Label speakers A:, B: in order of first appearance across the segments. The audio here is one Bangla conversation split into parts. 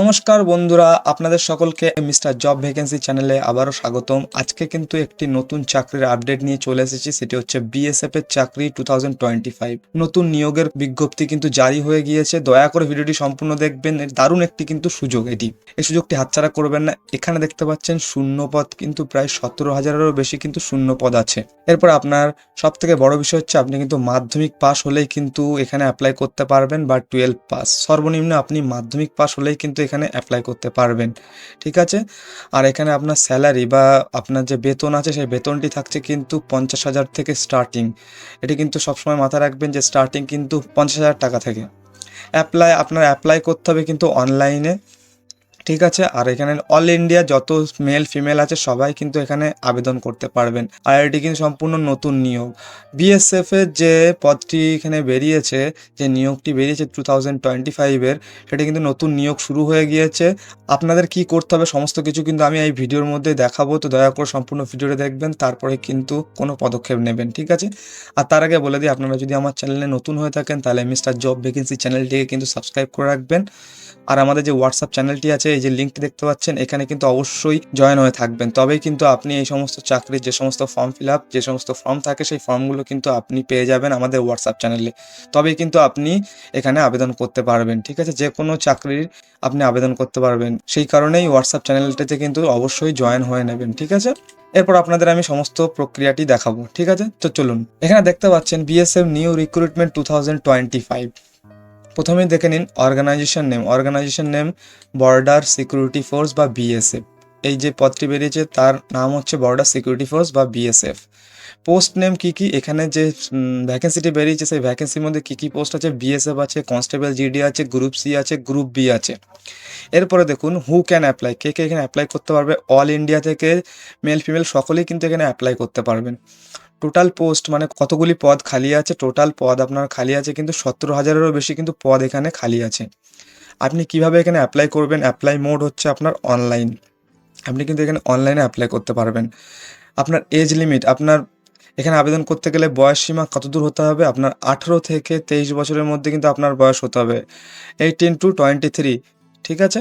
A: নমস্কার বন্ধুরা, আপনাদের সকলকে মিস্টার জব ভ্যাকেন্সি চ্যানেলে আবারও স্বাগতম। আজকে কিন্তু একটি নতুন চাকরির আপডেট নিয়ে চলে এসেছি, সেটি হচ্ছে বিএসএফ এর চাকরি টু নতুন নিয়োগের বিজ্ঞপ্তি কিন্তু জারি হয়ে গিয়েছে, দয়া করে ভিডিওটি সম্পূর্ণ দেখবেন দারুণ একটি কিন্তু সুযোগ এটি। এই সুযোগটি হাতছাড়া করবেন না, এখানে দেখতে পাচ্ছেন শূন্য পদ কিন্তু প্রায় সতেরো হাজারেরও বেশি কিন্তু শূন্য পদ আছে। এরপর আপনার সব থেকে বড় বিষয় হচ্ছে, আপনি কিন্তু মাধ্যমিক পাস হলেই কিন্তু এখানে অ্যাপ্লাই করতে পারবেন বা টুয়েলভ পাস সর্বনিম্ন আপনি মাধ্যমিক পাস হলেই কিন্তু এখানে অ্যাপ্লাই করতে পারবেন, ঠিক আছে? আর এখানে আপনার স্যালারি বা আপনার যে বেতন আছে, সেই বেতনটি থাকছে কিন্তু পঞ্চাশ হাজার থেকে স্টার্টিং এটি কিন্তু সবসময় মাথায় রাখবেন যে স্টার্টিং কিন্তু পঞ্চাশ হাজার টাকা থেকে। অ্যাপ্লাই আপনার অ্যাপ্লাই করতে হবে কিন্তু অনলাইনে ঠিক আছে, আর এখানে অল ইন্ডিয়া যত মেল ফিমেল আছে, সবাই কিন্তু এখানে আবেদন করতে পারবেন। এটি কিন্তু সম্পূর্ণ নতুন নিয়োগ। বিএসএফ এর যে পদটি এখানে বেরিয়েছে, যে নিয়োগটি বেরিয়েছে টু থাউজেন্ড টোয়েন্টি ফাইভের সেটা কিন্তু নতুন নিয়োগ শুরু হয়ে গিয়েছে। আপনাদের কি করতে হবে, সমস্ত কিছু কিন্তু আমি এই ভিডিওর মধ্যে দেখাবো, তো দয়া করে সম্পূর্ণ ভিডিওটা দেখবেন, তারপরে কিন্তু কোনো পদক্ষেপ নেবেন, ঠিক আছে? আর তার আগে বলে দিই, আপনারা যদি আমার চ্যানেলে নতুন হয়ে থাকেন, তাহলে মিস্টার জব ভ্যাকেন্সি চ্যানেলটিকে কিন্তু সাবস্ক্রাইব করে রাখবেন। আর আমাদের যে হোয়াটসঅ্যাপ চ্যানেলটি আছে, এই যে লিঙ্কটি দেখতে পাচ্ছেন, এখানে কিন্তু অবশ্যই জয়েন হয়ে থাকবেন। তবেই কিন্তু আপনি এই সমস্ত চাকরির যে সমস্ত ফর্ম ফিল আপ যে সমস্ত ফর্ম থাকে, সেই ফর্মগুলো কিন্তু আপনি পেয়ে যাবেন আমাদের হোয়াটসঅ্যাপ চ্যানেলে তবেই কিন্তু আপনি এখানে আবেদন করতে পারবেন, ঠিক আছে? যে কোনো চাকরির আপনি আবেদন করতে পারবেন। সেই কারণেই হোয়াটসঅ্যাপ চ্যানেলটিতে কিন্তু অবশ্যই জয়েন হয়ে নেবেন, ঠিক আছে? এরপর আপনাদের আমি সমস্ত প্রক্রিয়াটি দেখাবো, ঠিক আছে? তো চলুন, এখানে দেখতে পাচ্ছেন BSF new recruitment two thousand twenty five প্রথমেই দেখে নিন organisation name organisation name border security force বা বিএসএফ এই যে পদটি বেরিয়েছে, তার নাম হচ্ছে বর্ডার সিকিউরিটি ফোর্স বা বিএসএফ পোস্ট নেম কি কি? এখানে যে ভ্যাকেন্সিটি বেরিয়েছে, সেই ভ্যাকেন্সির মধ্যে কি কি পোস্ট আছে? বিএসএফ আছে কনস্টেবল জিডি আছে গ্রুপ সি আছে গ্রুপ বি আছে। এরপরে দেখুন হু ক্যান অ্যাপ্লাই কে কে এখানে অ্যাপ্লাই করতে পারবে? অল ইন্ডিয়া থেকে মেল ফিমেল সকলেই কিন্তু এখানে অ্যাপ্লাই করতে পারবেন। টোটাল পোস্ট মানে কতগুলি পদ খালি আছে টোটাল পদ আপনার খালি আছে, কিন্তু সতেরো হাজারেরও বেশি কিন্তু পদ এখানে খালি আছে। আপনি কীভাবে এখানে অ্যাপ্লাই করবেন? অ্যাপ্লাই মোড হচ্ছে আপনার অনলাইন আপনি কিন্তু এখানে অনলাইনে অ্যাপ্লাই করতে পারবেন। আপনার এজ লিমিট আপনার এখানে আবেদন করতে গেলে বয়স সীমা কত দূর হতে হবে? আপনার আঠেরো থেকে তেইশ বছরের মধ্যে কিন্তু আপনার বয়স হতে হবে। এইটিন টু টোয়েন্টি থ্রি ঠিক আছে?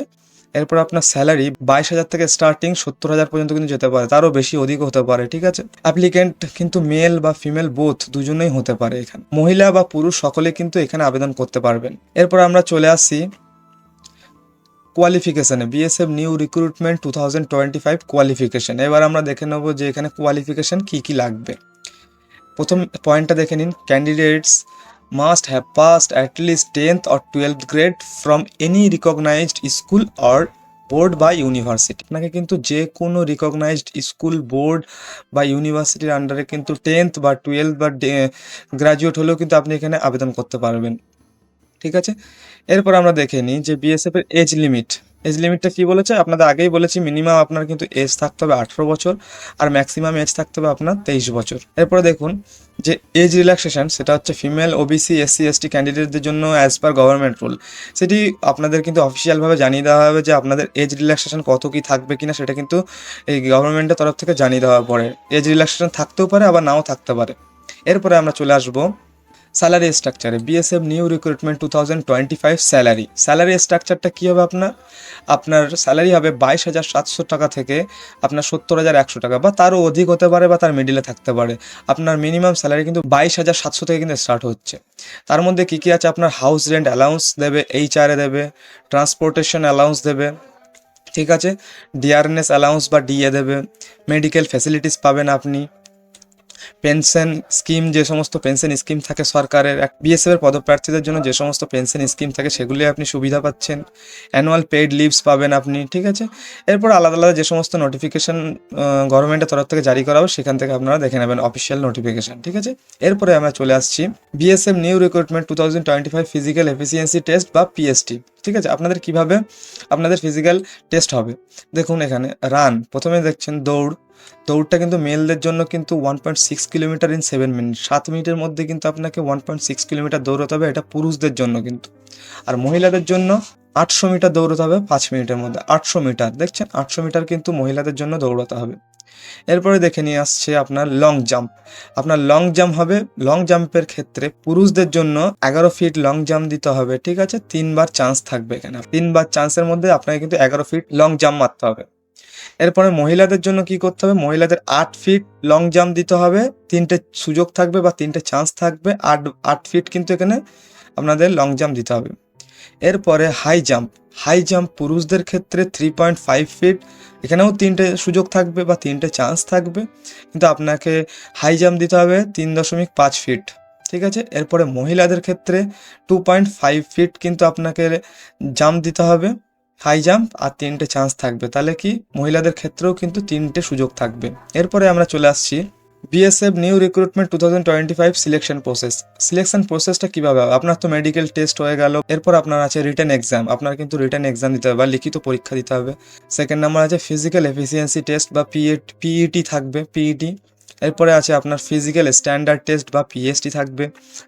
A: এরপর আপনার স্যালারি বাইশ হাজার থেকে স্টার্টিং সত্তর হাজার পর্যন্ত কিন্তু যেতে পারে, তারও বেশি অধিক হতে পারে, ঠিক আছে? অ্যাপ্লিকেন্ট কিন্তু মেল বা ফিমেল বোথ দুজনেই হতে পারে এখানে। মহিলা বা পুরুষ সকলে কিন্তু এখানে আবেদন করতে পারবেন। এরপর আমরা চলে আসি কোয়ালিফিকেশানে BSF new recruitment two thousand twenty five qualification এবার আমরা দেখে নেব যে এখানে কোয়ালিফিকেশান কী কী লাগবে। প্রথম পয়েন্টটা দেখে নিন candidates must have passed at least tenth or twelve grade from any recognised school or board বা ইউনিভার্সিটি আপনাকে কিন্তু যে কোনো রিকগনাইজড স্কুল বোর্ড বা ইউনিভার্সিটির আন্ডারে কিন্তু টেন্থ বা টুয়েলভ বা গ্রাজুয়েট হলেও কিন্তু আপনি এখানে আবেদন করতে পারবেন। ঠিক আছে? এরপর আমরা দেখে নিই যে বিএসএফ এর এজ লিমিট এজ লিমিটটা কি বলেছে? আপনাদের আগেই বলেছি মিনিমাম আপনার কিন্তু এজ থাকতে হবে আঠেরো বছর আর ম্যাক্সিমাম এজ থাকতে হবে আপনার তেইশ বছর। এরপরে দেখুন যে এজ রিল্যাক্সেশন সেটা হচ্ছে ফিমেল ওবিসি এসসি এসটি ক্যান্ডিডেটদের জন্য অ্যাজ পার গভর্নমেন্ট রুল সেটি আপনাদের কিন্তু অফিসিয়ালভাবে জানিয়ে দেওয়া হবে যে আপনাদের এজ রিল্যাক্সেশন কত কি থাকবে কিনা, সেটা কিন্তু এই গভর্নমেন্টের তরফ থেকে জানিয়ে দেওয়া পরে। এজ রিল্যাক্সেশন থাকতেও পারে, আবার নাও থাকতে পারে। এরপরে আমরা চলে আসব salary স্ট্রাকচারে BSF new recruitment two thousand twenty five salary salary স্ট্রাকচারটা কী হবে আপনার? আপনার স্যালারি হবে বাইশ হাজার সাতশো টাকা থেকে আপনার সত্তর হাজার একশো টাকা বা তারও অধিক হতে পারে বা তার মিডিলে থাকতে পারে। আপনার মিনিমাম স্যালারি কিন্তু বাইশ হাজার সাতশো থেকে কিন্তু স্টার্ট হচ্ছে। তার মধ্যে কী কী আছে? আপনার হাউস রেন্ট অ্যালাউন্স দেবে এইচআরএ দেবে ট্রান্সপোর্টেশন অ্যালাউন্স দেবে, ঠিক আছে? ডিআরএনএস অ্যালাউন্স বা ডিএ দেবে মেডিকেল ফ্যাসিলিটিস পাবেন আপনি। পেনশন স্কিম, যে সমস্ত পেনশন স্কিম থাকে সরকারের বিএসএফ এর পদপ্রার্থীদের জন্য যে সমস্ত পেনশন স্কিম থাকে সেগুলি আপনি সুবিধা পাচ্ছেন। অ্যানুয়াল পেইড লিভস পাবেন আপনি, ঠিক আছে? এরপর আলাদা আলাদা যে সমস্ত নোটিফিকেশন গভর্নমেন্টের তরফ থেকে জারি করা হবে, সেখান থেকে আপনারা দেখে নেবেন অফিসিয়াল নোটিফিকেশন ঠিক আছে? এরপরে আমরা চলে আসছি BSF new recruitment two thousand twenty five physical efficiency test বা পিএসটি ঠিক আছে? আপনাদের কীভাবে, আপনাদের ফিজিক্যাল টেস্ট হবে? দেখুন এখানে, রান, প্রথমে দেখছেন দৌড় দৌড়টা কিন্তু মেলদের জন্য কিন্তু one point six kilometre in seven minute সাত মিনিটের মধ্যে কিন্তু আপনাকে ওয়ান পয়েন্ট সিক্স কিলোমিটার দৌড়াতে হবে, এটা পুরুষদের জন্য কিন্তু। আর মহিলাদের জন্য আটশো মিটার দৌড়াতে হবে পাঁচ মিনিটের মধ্যে। আটশো মিটার, দেখছেন? আটশো মিটার কিন্তু মহিলাদের জন্য দৌড়াতে হবে। এরপরে দেখে নিয়ে আসছে আপনার লং জাম্প আপনার লং জাম্প হবে লং জাম্পের ক্ষেত্রে পুরুষদের জন্য এগারো ফিট লং জাম্প দিতে হবে, ঠিক আছে? তিনবার চান্স থাকবে এখানে। তিনবার চান্সের মধ্যে আপনাকে কিন্তু এগারো ফিট লং জাম্প মারতে হবে। এরপরে মহিলাদের জন্য কি করতে হবে? মহিলাদের আট ফিট লং জাম্প দিতে হবে। তিনটে সুযোগ থাকবে বা তিনটে চান্স থাকবে। আট আট ফিট কিন্তু এখানে আপনাদের লং জাম্প দিতে হবে। এরপরে হাই জাম্প হাই জাম্প পুরুষদের ক্ষেত্রে থ্রি পয়েন্ট ফাইভ ফিট এখানেও তিনটে সুযোগ থাকবে বা তিনটে চান্স থাকবে। কিন্তু আপনাকে হাই জাম্প দিতে হবে তিন দশমিক পাঁচ ফিট ঠিক আছে? এরপরে মহিলাদের ক্ষেত্রে টু পয়েন্ট ফাইভ ফিট কিন্তু আপনাকে জাম্প দিতে হবে। হাই জাম্প আর তিনটে চান্স থাকবে। তাহলে কি? মহিলাদের ক্ষেত্রেও কিন্তু তিনটে সুযোগ থাকবে। এরপরে আমরা চলে আসছি BSF new recruitment two thousand twenty five selection process selection প্রসেসটা কীভাবে? হবে আপনার তো মেডিকেল টেস্ট হয়ে গেল। এরপর আপনার আছে রিটার্ন এক্সাম আপনার কিন্তু রিটার্ন এক্সাম দিতে হবে বা লিখিত পরীক্ষা দিতে হবে। সেকেন্ড নাম্বার আছে ফিজিক্যাল এফিসিয়েন্সি টেস্ট বা পিএ পিইটি থাকবে পিইটি এরপরে আছে আপনার ফিজিক্যাল স্ট্যান্ডার্ড টেস্ট বা পিএসটি থাকবে।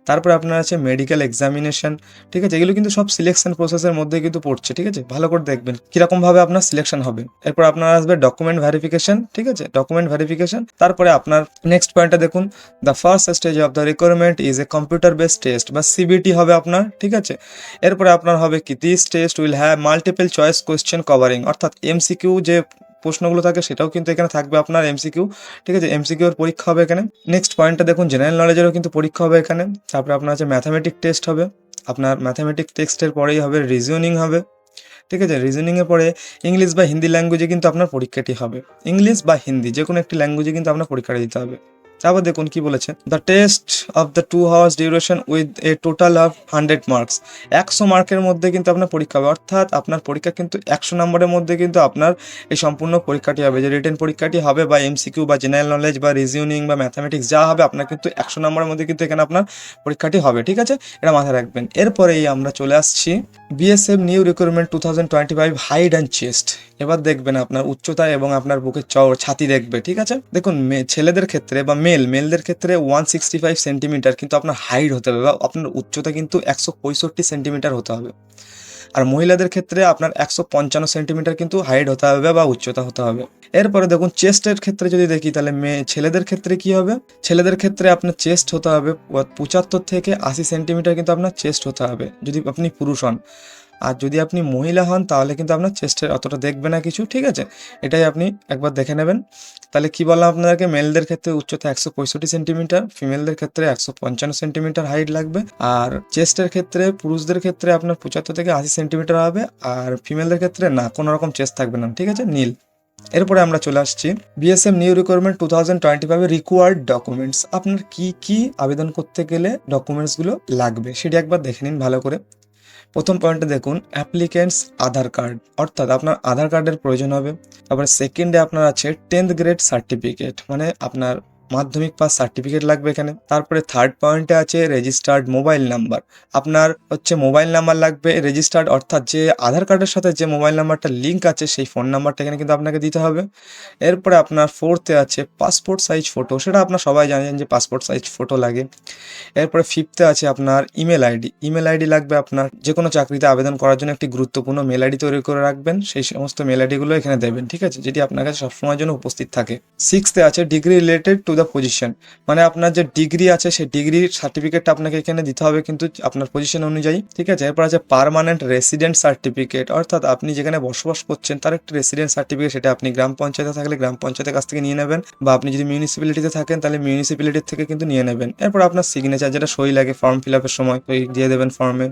A: তারপরে আপনার আছে মেডিকেল এক্সামিনেশন ঠিক আছে? এগুলো কিন্তু সব সিলেকশন প্রসেসের মধ্যে কিন্তু পড়ছে, ঠিক আছে? ভালো করে দেখবেন কিরকমভাবে আপনার সিলেকশন হবে। এরপর আপনার আসবে ডকুমেন্ট ভেরিফিকেশন ঠিক আছে? ডকুমেন্ট ভেরিফিকেশন তারপরে আপনার নেক্সট পয়েন্টটা দেখুন the first stage of the requirement is a computer based test বা সিবিটি হবে আপনার, ঠিক আছে? এরপরে আপনার হবে কি? This test will have multiple choice question covering অর্থাৎ এমসিকিউ যে প্রশ্নগুলো থাকে, সেটাও কিন্তু এখানে থাকবে আপনার এমসিকিউ ঠিক আছে? এমসিকিউর পরীক্ষা হবে এখানে। নেক্সট পয়েন্টটা দেখুন জেনারেল নলেজেরও কিন্তু পরীক্ষা হবে এখানে। তারপরে আপনার আছে ম্যাথামেটিক টেস্ট হবে। আপনার ম্যাথামেটিক টেক্সটের পরেই হবে রিজনিং হবে। ঠিক আছে? রিজনিংয়ের পরে ইংলিশ বা হিন্দি ল্যাঙ্গুয়েজে কিন্তু আপনার পরীক্ষাটি হবে। ইংলিশ বা হিন্দি যে কোনো একটি ল্যাঙ্গুয়েজে কিন্তু আপনার পরীক্ষাটা দিতে হবে। তারপর দেখুন কি বলেছে? The test of the two hours duration with a total of hundred marks একশো মার্কের মধ্যে কিন্তু আপনার পরীক্ষা হবে। অর্থাৎ আপনার পরীক্ষা কিন্তু একশো নম্বরের মধ্যে কিন্তু আপনার এই সম্পূর্ণ পরীক্ষাটি হবে। যে রিটেন পরীক্ষাটি হবে বা এমসিকিউ বা জেনারেল নলেজ বা রিজনিং বা ম্যাথামেটিক্স যা হবে, আপনার কিন্তু একশো নম্বরের মধ্যে কিন্তু এখানে আপনার পরীক্ষাটি হবে। ঠিক আছে? এটা মাথায় রাখবেন। এরপরেই আমরা চলে আসছি BSF new recruitment two thousand twenty five height and chest এবার দেখবেন আপনার উচ্চতা এবং আপনার বুকের চওড় ছাতি দেখবে। ঠিক আছে? দেখুন ছেলেদের ক্ষেত্রে বা মেল মেলদের ক্ষেত্রে ওয়ান সিক্সটি ফাইভ সেন্টিমিটার কিন্তু আপনার হাইট হতে হবে বা আপনার উচ্চতা কিন্তু একশো পঁয়ষট্টি সেন্টিমিটার হতে হবে। আর মহিলাদের ক্ষেত্রে আপনার একশো পঞ্চান্ন সেন্টিমিটার কিন্তু হাইট হতে হবে বা উচ্চতা হতে হবে। এরপরে দেখুন চেস্টের ক্ষেত্রে যদি দেখি তাহলে মেয়ে ছেলেদের ক্ষেত্রে কি হবে? ছেলেদের ক্ষেত্রে আপনার চেস্ট হতে হবে পঁচাত্তর থেকে আশি সেন্টিমিটার কিন্তু আপনার চেস্ট হতে হবে। যদি আপনি পুরুষ হন আর যদি আপনি মহিলা হন, তাহলে কিন্তু আপনার চেস্টের অতটা দেখবে না কিছু, ঠিক আছে? এটাই আপনি একবার দেখে নেবেন। তাহলে কি বললাম আপনাদেরকে? মেলদের ক্ষেত্রে উচ্চতা একশো পঁয়ষট্টি সেন্টিমিটার, ফিমেলদের ক্ষেত্রে একশো পঞ্চান্ন সেন্টিমিটার হাইট লাগবে। আর চেস্টের ক্ষেত্রে, পুরুষদের ক্ষেত্রে আপনার পঁচাত্তর থেকে আশি সেন্টিমিটার হবে, আর ফিমেলদের ক্ষেত্রে না, কোনো রকম চেস্ট থাকবে না, ঠিক আছে? নীল। এরপরে আমরা চলে আসছি। BSM new requirement two thousand twenty ফাইভে রিকোয়ার্ড ডকুমেন্টস আপনার কি কি আবেদন করতে গেলে ডকুমেন্টসগুলো লাগবে, সেটি একবার দেখে নিন ভালো করে। প্রথম পয়েন্টে দেখুন অ্যাপ্লিকেন্টস আধার কার্ড, অর্থাৎ আপনার আধার কার্ডের প্রয়োজন হবে। তারপরে সেকেন্ডে আপনার আছে টেন্থ গ্রেড সার্টিফিকেট মানে আপনার মাধ্যমিক পাস সার্টিফিকেট লাগবে এখানে। তারপরে থার্ড পয়েন্টে আছে রেজিস্টার্ড মোবাইল নাম্বার আপনার হচ্ছে মোবাইল নাম্বার লাগবে রেজিস্টার্ড অর্থাৎ যে আধার কার্ডের সাথে যে মোবাইল নাম্বারটা লিঙ্ক আছে, সেই ফোন নাম্বারটা এখানে কিন্তু আপনাকে দিতে হবে। এরপরে আপনার ফোর্থে আছে পাসপোর্ট সাইজ ফটো সেটা আপনার সবাই জানেন যে পাসপোর্ট সাইজ ফটো লাগে। এরপরে ফিফথে আছে আপনার ইমেল আইডি ইমেল আইডি লাগবে আপনার যে কোনো চাকরিতে আবেদন করার জন্য একটি গুরুত্বপূর্ণ মেল আইডি তৈরি করে রাখবেন। সেই সমস্ত মেল আইডিগুলো এখানে দেবেন, ঠিক আছে? যেটি আপনার কাছে সবসময়ের জন্য উপস্থিত থাকে। সিক্সথে আছে degree related to the position মানে আপনার যে ডিগ্রি আছে, সেই ডিগ্রির সার্টিফিকেটটা আপনাকে এখানে দিতে হবে কিন্তু আপনার পজিশন অনুযায়ী, ঠিক আছে? এরপর আছে পার্মানেন্ট রেসিডেন্ট সার্টিফিকেট অর্থাৎ আপনি যেখানে বসবাস করছেন, তার একটি রেসিডেন্ট সার্টিফিকেট সেটা আপনি গ্রাম পঞ্চায়েতে থাকলে গ্রাম পঞ্চায়েতের কাছ থেকে নিয়ে নেবেন বা আপনি যদি মিউনিসিপ্যালিটিতে থাকেন তাহলে মিউনিসিপ্যালিটির থেকে কিন্তু নিয়ে নেবেন। এরপর আপনার সিগনেচার যেটা সই লাগে ফর্ম ফিল আপের সময় দিয়ে দেবেন ফর্মে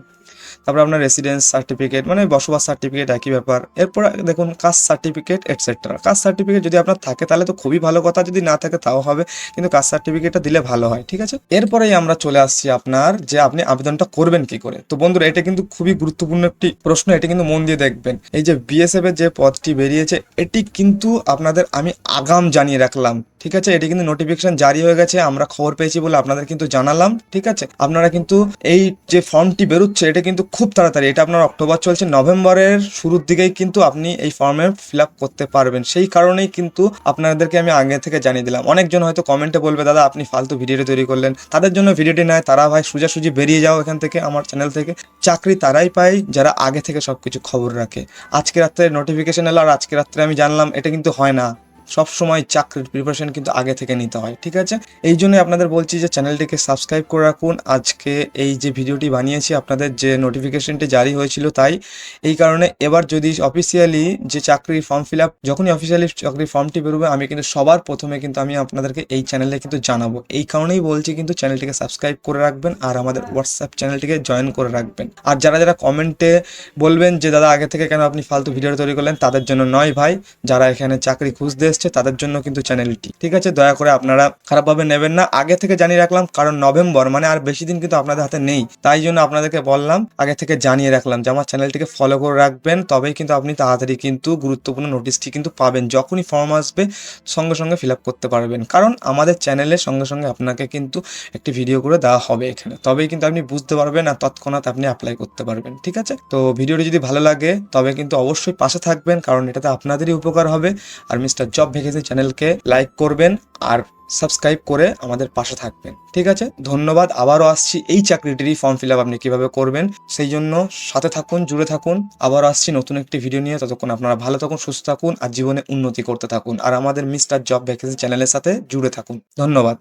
A: তারপর আপনার রেসিডেন্স সার্টিফিকেট মানে বসবাস সার্টিফিকেট একই ব্যাপার। এরপর দেখুন caste certificate etcetera caste certificate যদি আপনার থাকে, তাহলে তো খুবই ভালো কথা। যদি না থাকে, তাও হবে। কিন্তু কাস্ট সার্টিফিকেটটা দিলে ভালো হয়, ঠিক আছে? এরপরেই আমরা চলে আসছি আপনার যে আপনি আবেদনটা করবেন কি করে। তো বন্ধুরা, এটা কিন্তু খুবই গুরুত্বপূর্ণ একটি প্রশ্ন। এটা কিন্তু মন দিয়ে দেখবেন। এই যে বিএসএফ এর যে পদটি বেরিয়েছে, এটি কিন্তু আপনাদের আমি আগাম জানিয়ে রাখলাম। ঠিক আছে? এটি কিন্তু নোটিফিকেশন জারি হয়ে গেছে, আমরা খবর পেয়েছি বলে আপনাদের কিন্তু জানালাম, ঠিক আছে? আপনারা কিন্তু এই যে ফর্মটি বেরোচ্ছে, এটা কিন্তু খুব তাড়াতাড়ি, এটা আপনার অক্টোবর চলছে, নভেম্বরের শুরুর দিকেই কিন্তু আপনি এই ফর্মে ফিল করতে পারবেন। সেই কারণেই কিন্তু আপনাদেরকে আমি আগে থেকে জানিয়ে দিলাম। অনেকজন হয়তো কমেন্টে বলবে, দাদা, আপনি ফালতু ভিডিওটি তৈরি করলেন। তাদের জন্য ভিডিওটি নয়, তারা ভাই সোজাসুজি বেরিয়ে যাও এখান থেকে, আমার চ্যানেল থেকে। চাকরি তারাই পায় যারা আগে থেকে সবকিছু খবর রাখে। আজকে রাত্রে নোটিফিকেশন এলো, আর আজকে রাত্রে আমি জানলাম, এটা কিন্তু হয় না। সবসময় চাকরির প্রিপারেশন কিন্তু আগে থেকে নিতে হয়, ঠিক আছে? এই জন্যই আপনাদের বলছি যে চ্যানেলটিকে সাবস্ক্রাইব করে রাখুন। আজকে এই যে ভিডিওটি বানিয়েছি, আপনাদের যে নোটিফিকেশনটি জারি হয়েছিল তাই, এই কারণে এবার যদি অফিসিয়ালি যে চাকরির ফর্ম ফিল আপ যখনই অফিসিয়ালি চাকরির ফর্মটি বেরোবে, আমি কিন্তু সবার প্রথমে কিন্তু আমি আপনাদেরকে এই চ্যানেলে কিন্তু জানাব। এই কারণেই বলছি কিন্তু চ্যানেলটিকে সাবস্ক্রাইব করে রাখবেন আর আমাদের হোয়াটসঅ্যাপ চ্যানেলটিকে জয়েন করে রাখবেন। আর যারা যারা কমেন্টে বলবেন যে, দাদা, আগে থেকে কেন আপনি ফালতু ভিডিও তৈরি করলেন? তাদের জন্য নয় ভাই, যারা এখানে চাকরি খুঁজতে এসছে, তাদের জন্য কিন্তু চ্যানেলটি ঠিক আছে, দয়া করে আপনারা খারাপভাবে নেবেন না। আগে থেকে জানিয়ে রাখলাম, কারণ নভেম্বর মানে আর বেশি দিন কিন্তু আপনাদের হাতে নেই। তাই জন্য আপনাদেরকে বললাম, আগে থেকে জানিয়ে রাখলাম যে, আমার চ্যানেলটিকে ফলো করে রাখবেন, তবেই কিন্তু আপনি তাড়াতাড়ি কিন্তু গুরুত্বপূর্ণ নোটিশটি কিন্তু পাবেন। যখনই ফর্ম আসবে, সঙ্গে সঙ্গে ফিল করতে পারবেন। কারণ আমাদের চ্যানেলের সঙ্গে সঙ্গে আপনাকে কিন্তু একটি ভিডিও করে দেওয়া হবে এখানে। তবেই কিন্তু আপনি বুঝতে পারবেন আর তৎক্ষণাৎ আপনি অ্যাপ্লাই করতে পারবেন। ঠিক আছে? তো ভিডিওটি যদি ভালো লাগে, তবে কিন্তু অবশ্যই পাশে থাকবেন, কারণ এটাতে আপনাদেরই উপকার হবে। আর মিস্টার জব ভ্যাকেন্সি চ্যানেলকে লাইক করবেন আর সাবস্ক্রাইব করে আমাদের পাশে থাকবেন। ঠিক আছে? ধন্যবাদ। আবারও আসছি এই চাকরিটিরই ফর্ম ফিল আপ আপনি কীভাবে করবেন, সেই জন্য সাথে থাকুন, জুড়ে থাকুন। আবারও আসছি নতুন একটি ভিডিও নিয়ে। ততক্ষণ আপনারা ভালো থাকুন, সুস্থ থাকুন আর জীবনে উন্নতি করতে থাকুন। আর আমাদের মিস্টার জব ভ্যাকেন্সি চ্যানেলের সাথে জুড়ে থাকুন। ধন্যবাদ।